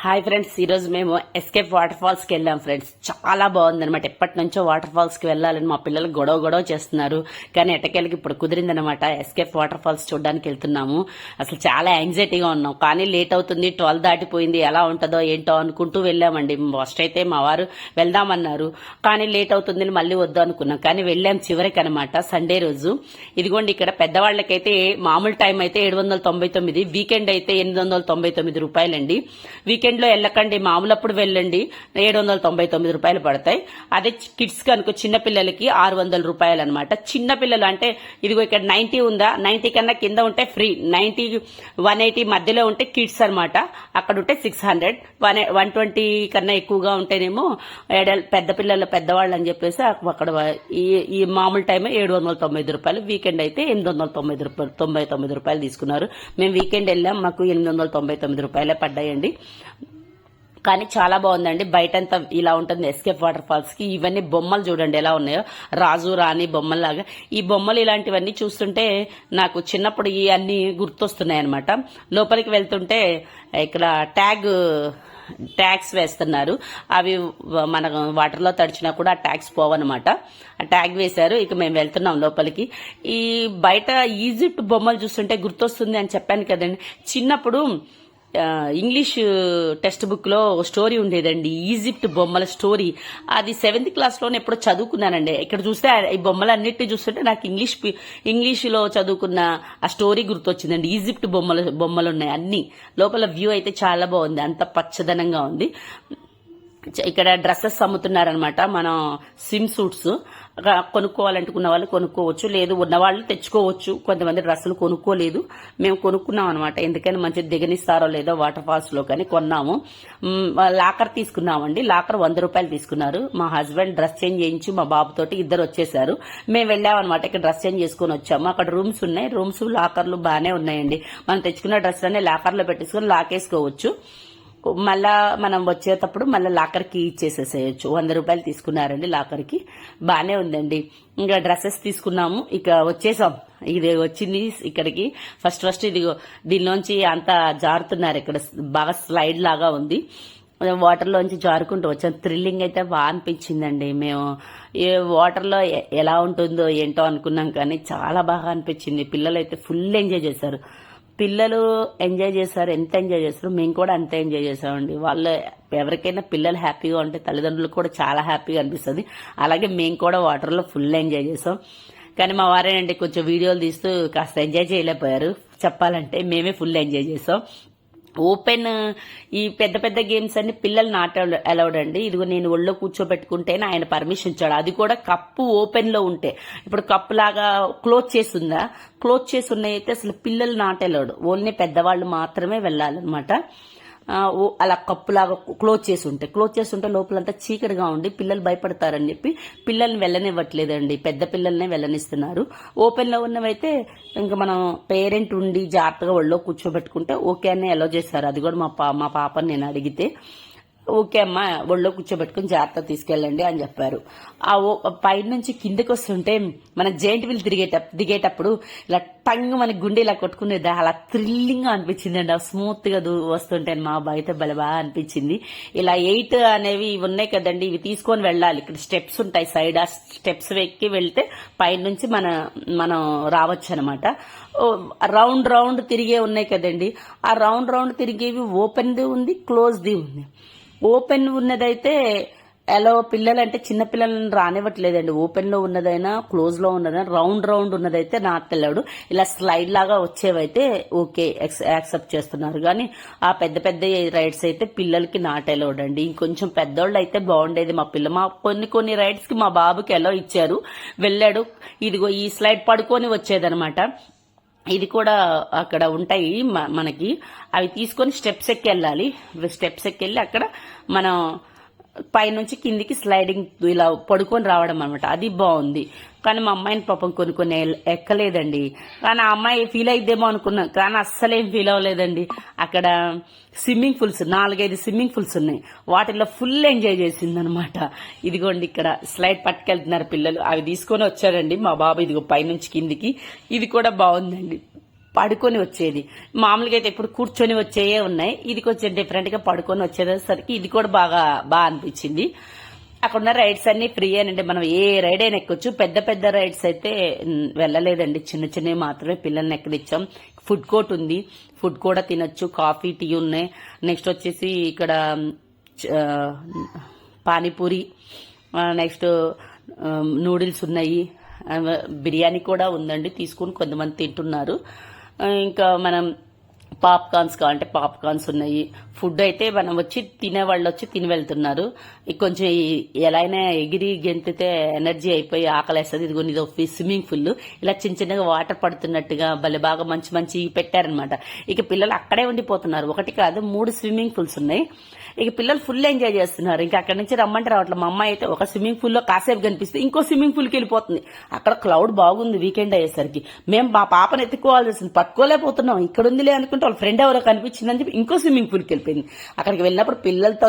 Hi friends ఈరోజు మేము escape water ఫాల్స్కి వెళ్ళాం ఫ్రెండ్స్ చాలా బాగుంది అనమాట ఎప్పటి నుంచో వాటర్ ఫాల్స్కి వెళ్ళాలని మా పిల్లలు గొడవ గొడవ చేస్తున్నారు. కానీ ఎటకెళ్ళకి ఇప్పుడు కుదిరిందనమాట ఎస్కేప్ వాటర్ ఫాల్స్ చూడడానికి వెళ్తున్నాము. అసలు చాలా యాంగ్జైటీగా ఉన్నాం. కానీ లేట్ అవుతుంది ట్వెల్వ్ దాటిపోయింది. ఎలా ఉంటుందో ఏంటో అనుకుంటూ వెళ్ళామండి. ఫస్ట్ అయితే మా వారు వెళ్దామన్నారు. కానీ లేట్ అవుతుంది మళ్ళీ వద్దు అనుకున్నాం. కానీ వెళ్ళాం చివరికి అనమాట సండే రోజు. ఇదిగోండి ఇక్కడ పెద్దవాళ్ళకైతే మామూలు టైం అయితే ఏడు వందల తొంభై తొమ్మిది వీకెండ్ అయితే ఎనిమిది వందల తొంభై తొమ్మిది రూపాయలండి. వీకెండ్ వీకెండ్లో వెళ్ళకండి. మామూలప్పుడు వెళ్ళండి. ఏడు వందల తొంభై తొమ్మిది రూపాయలు పడతాయి. అదే కిడ్స్ కనుక చిన్నపిల్లలకి ఆరు వందల రూపాయలు అనమాట చిన్నపిల్లలు అంటే ఇదిగో ఇక్కడ నైంటీ ఉందా? నైన్టీ కన్నా కింద ఉంటే ఫ్రీ. నైన్టీ వన్ ఎయిటీ మధ్యలో ఉంటే కిడ్స్ అనమాట. అక్కడ ఉంటే six hundred. One one twenty కన్నా ఎక్కువగా ఉంటేనేమో ఎడల్ పెద్ద పిల్లలు పెద్దవాళ్ళు అని చెప్పేసి అక్కడ ఈ ఈ మామూలు టైం ఏడు వందల తొమ్మిది రూపాయలు. వీకెండ్ అయితే ఎనిమిది వందల తొమ్మిది రూపాయలు తొంభై తొమ్మిది రూపాయలు తీసుకున్నారు. మేము వీకెండ్ వెళ్ళాం. మాకు ఎనిమిది వందల తొంభై తొమ్మిది రూపాయలే పడ్డాయండి. కానీ చాలా బాగుందండి. బయటంతా ఇలా ఉంటుంది ఎస్కేప్ వాటర్ ఫాల్స్కి. ఇవన్నీ బొమ్మలు చూడండి ఎలా ఉన్నాయో. రాజు రాణి బొమ్మల్లాగా. ఈ బొమ్మలు ఇలాంటివన్నీ చూస్తుంటే నాకు చిన్నప్పుడు ఈ అన్ని గుర్తొస్తున్నాయి అనమాట లోపలికి వెళ్తుంటే ఇక్కడ ట్యాగ్ ట్యాక్స్ వేస్తున్నారు. అవి మన వాటర్లో తడిచినా కూడా ఆ ట్యాక్స్ పోవన్నమాట. ఆ ట్యాగ్ వేశారు. ఇక మేము వెళ్తున్నాం లోపలికి. ఈ బయట ఈజిప్ట్ బొమ్మలు చూస్తుంటే గుర్తొస్తుంది అని చెప్పాను కదండి. చిన్నప్పుడు ఇంగ్లీష్ టెక్స్ట్ బుక్లో స్టోరీ ఉండేదండి ఈజిప్ట్ బొమ్మల స్టోరీ. అది సెవెంత్ క్లాస్లోనే ఎప్పుడో చదువుకున్నానండి. ఇక్కడ చూస్తే ఈ ఈ బొమ్మలన్నిటిని చూస్తుంటే నాకు ఇంగ్లీష్ ఇంగ్లీష్లో చదువుకున్న ఆ స్టోరీ గుర్తొచ్చిందండి. ఈజిప్ట్ బొమ్మలు బొమ్మలు ఉన్నాయి అన్ని. లోపల వ్యూ అయితే చాలా బాగుంది అంత పచ్చదనంగా ఉంది. చ- ఇక్కడ డ్రెస్సెస్ అమ్ముతున్నారనమాట మనం స్విమ్ సూట్స్. కొనుక్కోవాలనుకున్న వాళ్ళు కొనుక్కోవచ్చు లేదు ఉన్నవాళ్ళు తెచ్చుకోవచ్చు. కొంతమంది డ్రెస్సులు కొనుక్కోలేదు. మేము కొనుక్కున్నాం అనమాట ఎందుకని మంచి దిగనిస్తారో లేదో వాటర్ ఫాల్స్లో కానీ కొన్నాము. లాకర్ తీసుకున్నామండి. లాకర్ వంద రూపాయలు తీసుకున్నారు. మా హస్బెండ్ డ్రెస్ చేంజ్ చేయించి మా బాబుతోటి ఇద్దరు వచ్చేసారు. మేము వెళ్ళామన్నమాట ఇక్కడ డ్రెస్ చేంజ్ చేసుకుని వచ్చాము. అక్కడ రూమ్స్ ఉన్నాయి. రూమ్స్ లాకర్లు బాగానే ఉన్నాయండి. మనం తెచ్చుకున్న డ్రెస్ అనే లాకర్లో పెట్టేసుకుని లాకేసుకోవచ్చు. మళ్ళా మనం వచ్చేటప్పుడు మళ్ళీ లాకర్కి ఇచ్చేసేసేయచ్చు. వంద రూపాయలు తీసుకున్నారండి లాకర్కి బాగానే ఉందండి. ఇంకా డ్రెస్సెస్ తీసుకున్నాము. ఇక వచ్చేసాం. ఇది వచ్చింది ఇక్కడికి. ఫస్ట్ ఫస్ట్ ఇదిగో దీనిలోంచి అంత జారుతున్నారు ఇక్కడ. బాగా స్లైడ్ లాగా ఉంది. వాటర్లోంచి జారుకుంటూ వచ్చాం. థ్రిల్లింగ్ అయితే బాగా అనిపించిందండి. మేము ఏ వాటర్లో ఎలా ఉంటుందో ఏంటో అనుకున్నాం కానీ చాలా బాగా అనిపించింది. పిల్లలు అయితే ఫుల్ ఎంజాయ్ చేశారు. పిల్లలు ఎంజాయ్ చేశారు ఎంత ఎంజాయ్ చేస్తారు మేము కూడా అంతే ఎంజాయ్ చేసామండి వాళ్ళు ఎవరికైనా పిల్లలు హ్యాపీగా ఉంటే తల్లిదండ్రులు కూడా చాలా హ్యాపీగా అనిపిస్తుంది. అలాగే మేము కూడా వాటర్లో ఫుల్ ఎంజాయ్ చేసాం కానీ మా వారేనండి కొంచెం వీడియోలు తీస్తూ కాస్త ఎంజాయ్ చేయలేకపోయారు. చెప్పాలంటే మేమే ఫుల్ ఎంజాయ్ చేసాం ఓపెన్ ఈ పెద్ద పెద్ద గేమ్స్ అన్ని పిల్లలు నాట అలౌడ్ అండి. ఇదిగో నేను ఒళ్ళో కూర్చోబెట్టుకుంటేనే ఆయన పర్మిషన్ ఇచ్చాడు. అది కూడా కప్పు ఓపెన్లో ఉంటే. ఇప్పుడు కప్పు లాగా క్లోజ్ చేసి ఉందా క్లోజ్ చేసి ఉన్నాయి అయితే అసలు పిల్లలు నాట్ అలౌడ్ ఓన్లీ పెద్దవాళ్ళు మాత్రమే వెళ్ళాలన్నమాట. అలా కప్పులాగా క్లోజ్ చేసి ఉంటే క్లోజ్ చేసి ఉంటే లోపలంతా చీకటిగా ఉండి పిల్లలు భయపడతారని చెప్పి పిల్లల్ని వెళ్ళనివ్వట్లేదండి. పెద్ద పిల్లల్నే వెళ్ళనిస్తున్నారు. ఓపెన్లో ఉన్నవైతే ఇంకా మనం పేరెంట్ ఉండి జాగ్రత్తగా ఒళ్ళో కూర్చోబెట్టుకుంటే ఓకే అని అలో చేశారు అది కూడా మా పా మా పాపని నేను అడిగితే. ఓకే అమ్మా ఒళ్ళో కూర్చోబెట్టుకుని జాగ్రత్త తీసుకెళ్ళండి అని చెప్పారు. ఆ ఓ- పైన నుంచి కిందకి వస్తుంటే మన జైంట్ వీల్ తిరిగేట దిగేటప్పుడు ఇలా టంగ్ మన గుండె ఇలా కొట్టుకునేది అలా థ్రిల్లింగ్గా అనిపించింది అండి స్మూత్గా వస్తుంటే మా బయట భలే అనిపించింది. ఇలా ఎయిట్ అనేవి ఇవి ఉన్నాయి కదండి ఇవి తీసుకొని వెళ్ళాలి. ఇక్కడ స్టెప్స్ ఉంటాయి సైడ్ ఆ స్టెప్స్ ఎక్కి వెళ్తే పైన నుంచి మన మనం రావచ్చు అనమాట రౌండ్ రౌండ్ తిరిగే ఉన్నాయి కదండి. ఆ రౌండ్ రౌండ్ తిరిగేవి ఓపెన్ది ఉంది క్లోజ్ది ఉంది. ఓపెన్ ఉన్నదైతే ఎలా పిల్లలు అంటే చిన్న పిల్లలను రానివ్వట్లేదండి. ఓపెన్లో ఉన్నదైనా క్లోజ్లో ఉన్నదైనా రౌండ్ రౌండ్ ఉన్నదైతే నాకు తెలియడు ఇలా స్లైడ్ లాగా వచ్చేవైతే ఓకే యాక్సెప్ట్ చేస్తున్నారు. కానీ ఆ పెద్ద పెద్ద రైడ్స్ అయితే పిల్లలకి నాట్ అలౌడ్ అండి. ఇంకొంచెం పెద్దోళ్ళు అయితే బాగుండేది మా పిల్ల. మా కొన్ని కొన్ని రైడ్స్కి మా బాబుకి ఎలా ఇచ్చారు. వెళ్ళాడు. ఇదిగో ఈ స్లైడ్ పడుకొని వచ్చేదనమాట. ఇది కూడా అక్కడ ఉంటాయి మ- మనకి. అవి తీసుకొని స్టెప్స్ ఎక్కి వెళ్ళాలి. స్టెప్స్ ఎక్కి వెళ్ళి అక్కడ మనం పైనుంచి కిందికి స్లైడింగ్ ఇలా పడుకొని రావడం అనమాట అది బాగుంది. కానీ మా అమ్మాయిని పాపం కొన్ని కొన్ని ఎక్కలేదండి. కానీ ఆ అమ్మాయి ఫీల్ అయిద్దేమో అనుకున్నాం. కానీ అస్సలేం ఫీల్ అవ్వలేదండి. అక్కడ స్విమ్మింగ్ పూల్స్ నాలుగైదు స్విమ్మింగ్ పూల్స్ ఉన్నాయి. వాటిల్లో ఫుల్ ఎంజాయ్ చేసింది అనమాట ఇదిగోండి ఇక్కడ స్లైడ్ పట్టుకెళ్తున్నారు పిల్లలు. అవి తీసుకొని వచ్చారండి మా బాబు. ఇదిగో పైనుంచి కిందికి. ఇది కూడా బాగుందండి. పడుకొని వచ్చేది. మామూలుగా అయితే ఇప్పుడు కూర్చొని వచ్చేయే ఉన్నాయి. ఇది కొంచెం డిఫరెంట్గా పడుకొని వచ్చేసరికి ఇది కూడా బాగా బాగా అనిపించింది. అక్కడ ఉన్న రైడ్స్ అన్ని ఫ్రీ అనండి మనం ఏ రైడ్ అయినా ఎక్కొచ్చు. పెద్ద పెద్ద రైడ్స్ అయితే వెళ్ళలేదండి. చిన్న చిన్నవి మాత్రమే పిల్లల్ని ఎక్కడిచ్చాం ఫుడ్ కోర్ట్ ఉంది. ఫుడ్ కూడా తినొచ్చు. కాఫీ టీ ఉన్నాయి. నెక్స్ట్ వచ్చేసి ఇక్కడ చ- పానీపూరి. నెక్స్ట్ నూడిల్స్ ఉన్నాయి. బిర్యానీ కూడా ఉందండి. తీసుకుని కొంతమంది తింటున్నారు. ఇంకా మనం పాప్కార్న్స్ కావాలంటే పాప్కార్న్స్ ఉన్నాయి. ఫుడ్ అయితే మనం వచ్చి తినే వాళ్ళు వచ్చి తిని వెళ్తున్నారు. కొంచెం ఎలాగైనా ఎలా అయినా ఎగిరి గెంతితే ఎనర్జీ అయిపోయి ఆకలేస్తుంది. ఇదిగో ఇది ఒక స్విమ్మింగ్ పూల్. ఇలా చిన్న చిన్నగా వాటర్ పడుతున్నట్టుగా భలే బాగా మంచి మంచి పెట్టారనమాట ఇక పిల్లలు అక్కడే ఉండిపోతున్నారు. ఒకటి కాదు మూడు స్విమ్మింగ్ పూల్స్ ఉన్నాయి. ఇక పిల్లలు ఫుల్ ఎంజాయ్ చేస్తున్నారు. ఇంకా అక్కడి నుంచి రమ్మంటే రావట్లేదు. మా అమ్మాయి అయితే ఒక స్విమ్మింగ్ పూల్లో కాసేపు కనిపిస్తే ఇంకో స్విమ్మింగ్ పూల్కి వెళ్ళిపోతుంది. అక్కడ క్లౌడ్ బాగుంది వీకెండ్ అయ్యేసరికి. మేము మా పాపను ఎత్తుకోవాల్సి వస్తుంది పట్టుకోలేకపోతున్నాం. ఇక్కడ ఉందిలే అనుకుంటే వాళ్ళ ఫ్రెండ్ ఎవరో కనిపించిందని చెప్పి ఇంకో స్విమ్మింగ్ పూల్కి వెళ్ళిపోయింది. అక్కడికి వెళ్ళినప్పుడు పిల్లలతో